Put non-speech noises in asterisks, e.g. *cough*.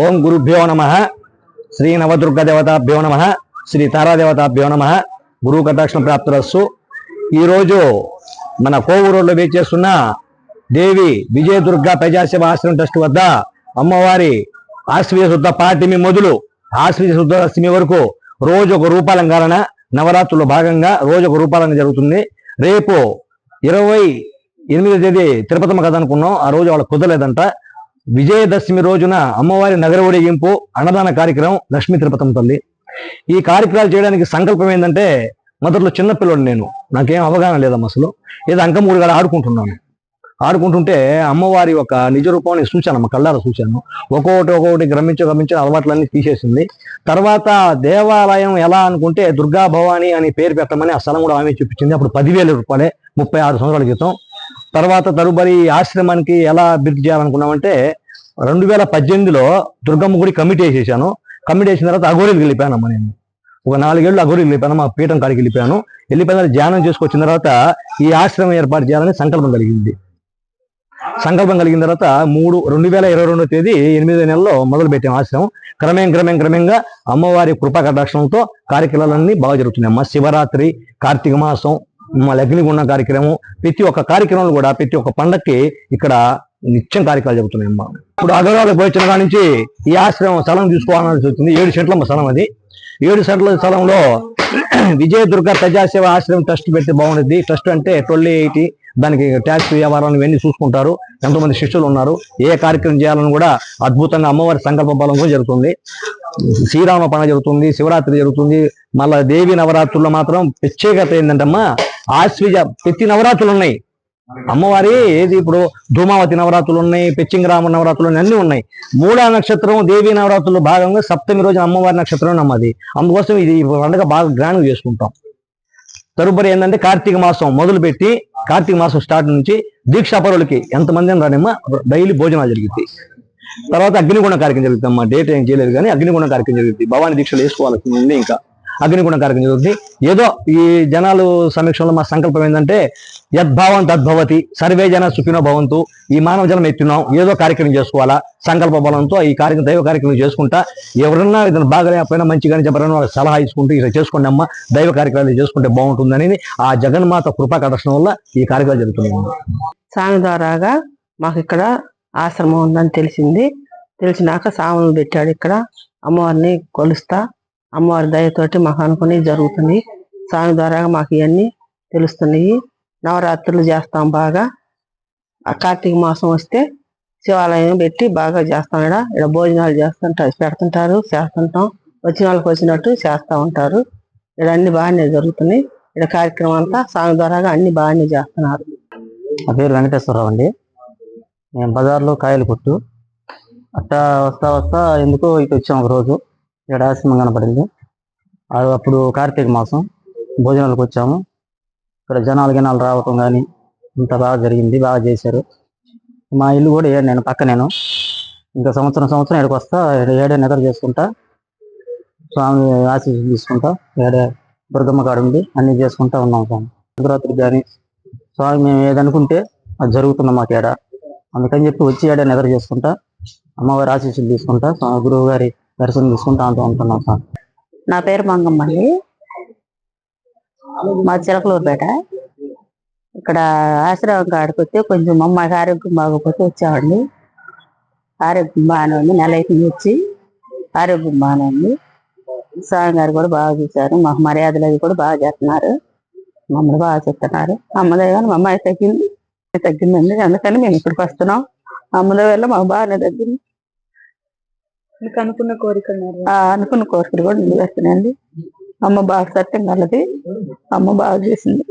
ఓం గురుభ్యో నమ. శ్రీ నవదుర్గ దేవతాభ్యో నమ. శ్రీ తారాదేవతాభ్యో నమ. గురువు కటాక్షణ ప్రాప్తురస్సు ఈరోజు మన కోవూరులో రోడ్లో వేచేస్తున్న దేవి విజయదుర్గ ప్రజాసేవ ఆశ్రమం ట్రస్ట్ వద్ద అమ్మవారి ఆశ్వీయ శుద్ధ పాటిమి మొదలు ఆశ్వీయ శుద్ధ అష్టమి వరకు రోజు ఒక రూపాలంకరణ నవరాత్రుల్లో భాగంగా రోజు ఒక రూపాలంకరణ జరుగుతుంది. రేపు ఇరవై ఎనిమిదో తేదీ తిరుపతమ్మ కథ అనుకున్నాం. ఆ రోజు వాళ్ళ కుదరలేదంట. విజయదశమి రోజున అమ్మవారి నగర ఒడిగింపు అన్నదాన కార్యక్రమం లక్ష్మీ తిరుపతమ్మ తల్లి. ఈ కార్యక్రమాలు చేయడానికి సంకల్పం ఏంటంటే మొదట్లో చిన్నపిల్లడు నేను. నాకేం అవగాహన లేదమ్మ అసలు. ఏదో అంకమూడు గారు ఆడుకుంటున్నాను. ఆడుకుంటుంటే అమ్మవారి ఒక నిజ రూపాన్ని చూశాను అమ్మ కళ్ళారా చూశాను ఒక్కొక్కటి ఒక్కొక్కటి గ్రమించి గ్రమించి అలవాట్లన్నీ తీసేసింది. తర్వాత దేవాలయం ఎలా అనుకుంటే దుర్గా భవాని అని పేరు పెట్టమని ఆ స్థలం కూడా ఆమె చూపించింది. అప్పుడు పదివేల రూపాయలే ముప్పై ఆరు సంవత్సరాల క్రితం. తర్వాత తరుబరి ఆశ్రమానికి ఎలా బిర్గ్ చేయాలనుకున్నామంటే రెండు వేల పద్దెనిమిదిలో దుర్గమ్మ గుడి కమిటీ వేసేసాను కమిటీ వేసిన తర్వాత అఘోరికి వెళ్ళిపోయానమ్మా నేను. ఒక నాలుగేళ్ళు అఘోరికి వెళ్ళిపోయాను మా పీఠం కాడికి వెళ్ళిపోయాను. వెళ్ళిపోయిన తర్వాత ధ్యానం చేసుకొచ్చిన తర్వాత ఈ ఆశ్రమం ఏర్పాటు చేయాలని సంకల్పం కలిగింది. సంకల్పం కలిగిన తర్వాత మూడు రెండు వేల ఇరవై రెండో తేదీ ఎనిమిదో నెలలో మొదలు పెట్టాం ఆశ్రమం. క్రమేం క్రమేం క్రమంగా అమ్మవారి కృపా కటాక్షంతో కార్యక్రమాలన్నీ బాగా జరుగుతున్నాయి. అమ్మ శివరాత్రి కార్తీక మాసం మా లగ్నిగుండ కార్యక్రమం ప్రతి ఒక్క కార్యక్రమంలో కూడా ప్రతి ఒక్క పండక్కి ఇక్కడ నిత్యం కార్యక్రమాలు జరుగుతున్నాయి అమ్మ. ఇప్పుడు అగర్వాల పోయించిన కాడ నుంచి ఈ ఆశ్రమం స్థలం తీసుకోవాలని వచ్చింది ఏడు సెంట్ల స్థలం అది. ఏడు సెంట్ల స్థలంలో *clears throat* విజయదుర్గ ప్రజాసేవ ఆశ్రమం ట్రస్ట్ పెడితే బాగుంటుంది. ట్రస్ట్ అంటే ట్వెల్వ్ ఎయిటీ దానికి ట్యాక్స్ వ్యవహారాలు ఇవన్నీ చూసుకుంటారు. ఎంతోమంది శిష్యులు ఉన్నారు. ఏ కార్యక్రమం చేయాలని కూడా అద్భుతంగా అమ్మవారి సంకల్ప బలం కూడా జరుగుతుంది. శ్రీరామ పండుగ జరుగుతుంది శివరాత్రి జరుగుతుంది. మళ్ళా దేవి నవరాత్రుల్లో మాత్రం ప్రత్యేకత ఏంటంటమ్మా ఆశ్వీజ ప్రతి నవరాత్రులు ఉన్నాయి. అమ్మవారి ఏది ఇప్పుడు ధూమావతి నవరాత్రులు ఉన్నాయి పెచ్చింగరామ నవరాత్రులు ఉన్నాయి, అన్ని ఉన్నాయి. మూడా నక్షత్రం దేవి నవరాత్రులు భాగంగా సప్తమి రోజున అమ్మవారి నక్షత్రం నమ్మది అందుకోసం ఇది పండుగ బాగా గ్రాండ్ చేసుకుంటాం. తరుపరి ఏంటంటే కార్తీక మాసం మొదలు పెట్టి కార్తీక మాసం స్టార్ట్ నుంచి దీక్షా పరులకి ఎంతమంది రానిమ్మ డైలీ భోజనాలు జరిగింది తర్వాత అగ్నిగుణ కార్యక్రమం జరుగుతుంది అమ్మ డేట్ ఏం చేయలేదు కానీ అగ్నిగుణ కార్యక్రమం జరుగుతుంది. భవాని దీక్షలు వేసుకోవాలి ఇంకా. అగ్నిగుణ కార్యక్రమం జరుగుతుంది ఏదో ఈ జనాలు సమీక్షంలో మా సంకల్పం ఏంటంటే యద్భావం తద్భవతి సర్వే జన సుఖినో భవంతు ఈ మానవ జనం ఎత్తున్నాం ఏదో కార్యక్రమం చేసుకోవాలా సంకల్ప బలంతో ఈ కార్యక్రమం దైవ కార్యక్రమం చేసుకుంటా ఎవరన్నా ఇతను బాగలేకపోయినా మంచిగానే చెప్పారని వాళ్ళకి సలహా ఇచ్చుకుంటూ ఇలా చేసుకోండి అమ్మ దైవ కార్యక్రమాలు చేసుకుంటే బాగుంటుందని ఆ జగన్మాత కృపా కదర్శనం వల్ల ఈ కార్యక్రమాలు జరుగుతున్నాయి. సామి ద్వారాగా మాకు ఇక్కడ ఆశ్రమం ఉందని తెలిసింది. తెలిసినాక స్వాములు పెట్టాడు ఇక్కడ. అమ్మవారిని కొలుస్తా అమ్మవారి దయతోటి మాకు అనుకుని జరుగుతుంది. స్వామి ద్వారా మాకు ఇవన్నీ తెలుస్తున్నాయి. నవరాత్రులు చేస్తాం బాగా. ఆ కార్తీక మాసం వస్తే శివాలయం పెట్టి బాగా చేస్తాం. ఇక్కడ ఇక్కడ భోజనాలు చేస్తుంటారు పెడుతుంటారు చేస్తుంటాం. వచ్చిన వాళ్ళకి వచ్చినట్టు చేస్తా ఉంటారు. ఇక్కడ అన్ని బాగానే జరుగుతున్నాయి. ఇక్కడ కార్యక్రమం అంతా స్వామి ద్వారాగా అన్ని బాగానే చేస్తున్నారు. నా పేరు వెంకటేశ్వరరావు అండి. మేము బజార్లో కాయలు కొట్టు. అట్టా వస్తా వస్తా ఎందుకో ఇటు వచ్చాం ఒకరోజు. ఇక్కడ ఆశ్రమం కనపడింది అప్పుడు కార్తీక మాసం భోజనాలకు వచ్చాము. ఇక్కడ జనాలు గినాలు రావటం కానీ ఇంత బాగా జరిగింది బాగా చేశారు. మా ఇల్లు కూడా ఏడు నేను పక్క నేను. ఇంకా సంవత్సరం సంవత్సరం ఇక్కడికి వస్తా ఏడే నిద్ర చేసుకుంటా స్వామి ఆశీస్సులు తీసుకుంటా ఏడే దుర్గమ్మ కాడ ఉండి అన్ని చేసుకుంటా ఉన్నాం స్వామి. శివరాత్రి కానీ స్వామి మేము ఏదనుకుంటే అది జరుగుతుంది మాకు ఏడ. అందుకని చెప్పి వచ్చి ఏడే నిద్ర చేసుకుంటా అమ్మవారి ఆశీస్సులు తీసుకుంటా స్వామి గురువు గారి దర్శనం తీసుకుంటా ఉంటున్నాం సార్. నా పేరు మంగమ్మ అండి. మా చిలకలూరుపేట. ఇక్కడ ఆశ్రమం కాడికి వస్తే కొంచెం అమ్మాయికి ఆరోగ్యం బాగోకపోతే వచ్చామండి. ఆరోగ్యం బాగానే ఉంది. నెల అయితే వచ్చి ఆరోగ్యం బాగానే ఉంది. స్వామి గారు కూడా బాగా చూశారు. మాకు మర్యాదలు అవి కూడా బాగా చేస్తున్నారు. మమ్మల్ని బాగా చెప్తున్నారు అమ్మదే కానీ మా అమ్మాయి తగ్గింది. తగ్గిందండి. అందుకని మేము ఇక్కడికి వస్తున్నాం. అమ్మదే వల్ల మాకు బాగానే తగ్గింది. మీకు అనుకున్న కోరిక ఆ అనుకున్న కోరికలు కూడా నెరవేరుతున్నాయండి. అమ్మ బాగా సత్యం కలది అమ్మ బాగా చేసింది.